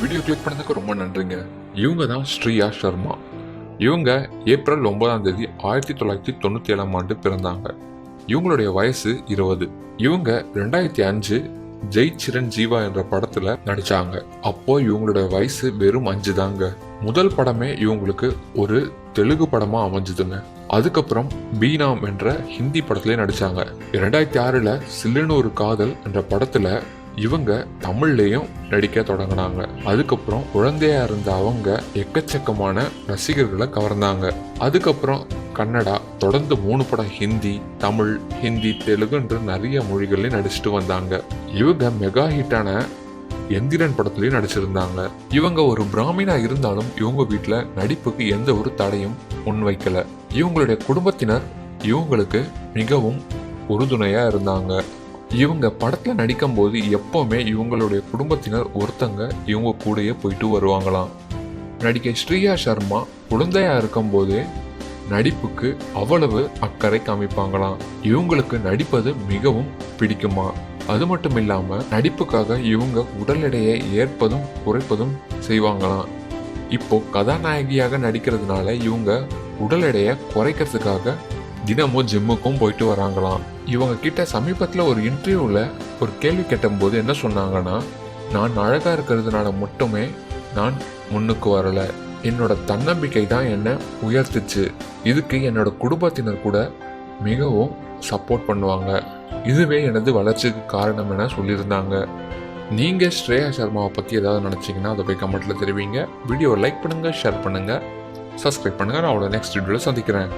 Video click பண்ணதுக்கு ரொம்ப நன்றிங்க. இவங்க தான் ஸ்ரீயா சர்மா இவங்க ஏப்ரல் ஒன்பதாம் தேதி ஆயிரத்தி தொள்ளாயிரத்தி தொண்ணூற்றி ஏழாம் ஆண்டு பிறந்தாங்க. இவங்களுடைய வயசு இருபது. இவங்க ரெண்டாயிரத்தி அஞ்சு ஜெய் சிரஞ்சீவா என்ற படத்துல நடிச்சாங்க. அப்போ இவங்களுடைய வயசு வெறும் அஞ்சு தாங்க முதல் படமே இவங்களுக்கு ஒரு தெலுங்கு படமா அமைஞ்சதுங்க. அதுக்கப்புறம் பீனாம் என்ற ஹிந்தி படத்திலே நடிச்சாங்க. ரெண்டாயிரத்தி ஆறுல சில்லுன்னு ஒரு காதல் என்ற படத்துல இவங்க தமிழ்லேயும் நடிக்க தொடங்கினாங்க. அதுக்கப்புறம் குழந்தையா இருந்த அவங்க எக்கச்சக்கமான ரசிகர்களை கவர்ந்தாங்க. அதுக்கப்புறம் கன்னடா தொடர்ந்து மூணு படம் ஹிந்தி தமிழ் ஹிந்தி தெலுங்குன்ற நிறைய மொழிகள்லையும் நடிச்சுட்டு வந்தாங்க. இவங்க மெகா ஹிட்டான எந்திரன் படத்துலயும் நடிச்சிருந்தாங்க. இவங்க ஒரு பிராமினா இருந்தாலும் இவங்க வீட்டில் நடிப்புக்கு எந்த ஒரு தடையும் முன்வைக்கல. இவங்களுடைய குடும்பத்தினர் இவங்களுக்கு மிகவும் உறுதுணையா இருந்தாங்க. இவங்க படத்தில் நடிக்கும் போது எப்போவுமே இவங்களுடைய குடும்பத்தினர் ஒருத்தங்க இவங்க கூடயே போயிட்டு வருவாங்களாம். நடிகை ஸ்ரீயா சர்மா குழந்தையாக இருக்கும்போதே நடிப்புக்கு அவ்வளவு அக்கறை காமிப்பாங்களாம். இவங்களுக்கு நடிப்பது மிகவும் பிடிக்குமா? அது மட்டும் இல்லாம நடிப்புக்காக இவங்க உடல் எடையை ஏற்பதும் குறைப்பதும் செய்வாங்களாம். இப்போ கதாநாயகியாக நடிக்கிறதுனால இவங்க உடல் எடையை குறைக்கிறதுக்காக தினமும் ஜிம்முக்கும் போயிட்டு வராங்களாம். இவங்க கிட்ட சமீபத்தில் ஒரு இன்டர்வியூவில் ஒரு கேள்வி கேட்டபோது என்ன சொன்னாங்கன்னா நான் அழகாக இருக்கிறதுனால மட்டுமே நான் முன்னுக்கு வரலை. என்னோட தன்னம்பிக்கை தான் என்னை உயர்த்துச்சு. இதுக்கு என்னோட குடும்பத்தினர் கூட மிகவும் சப்போர்ட் பண்ணுவாங்க. இதுவே எனது வளர்ச்சிக்கு காரணம் என சொல்லியிருந்தாங்க. நீங்கள் ஸ்ரேயா சர்மாவை பற்றி ஏதாவது நினச்சிங்கன்னா அதை போய் கமெண்ட்டில் தெரிவிங்க. வீடியோ லைக் பண்ணுங்கள் ஷேர் பண்ணுங்கள் சப்ஸ்கிரைப் பண்ணுங்கள் நான் அவளோட நெக்ஸ்ட் வீடியோவில் சந்திக்கிறேன்.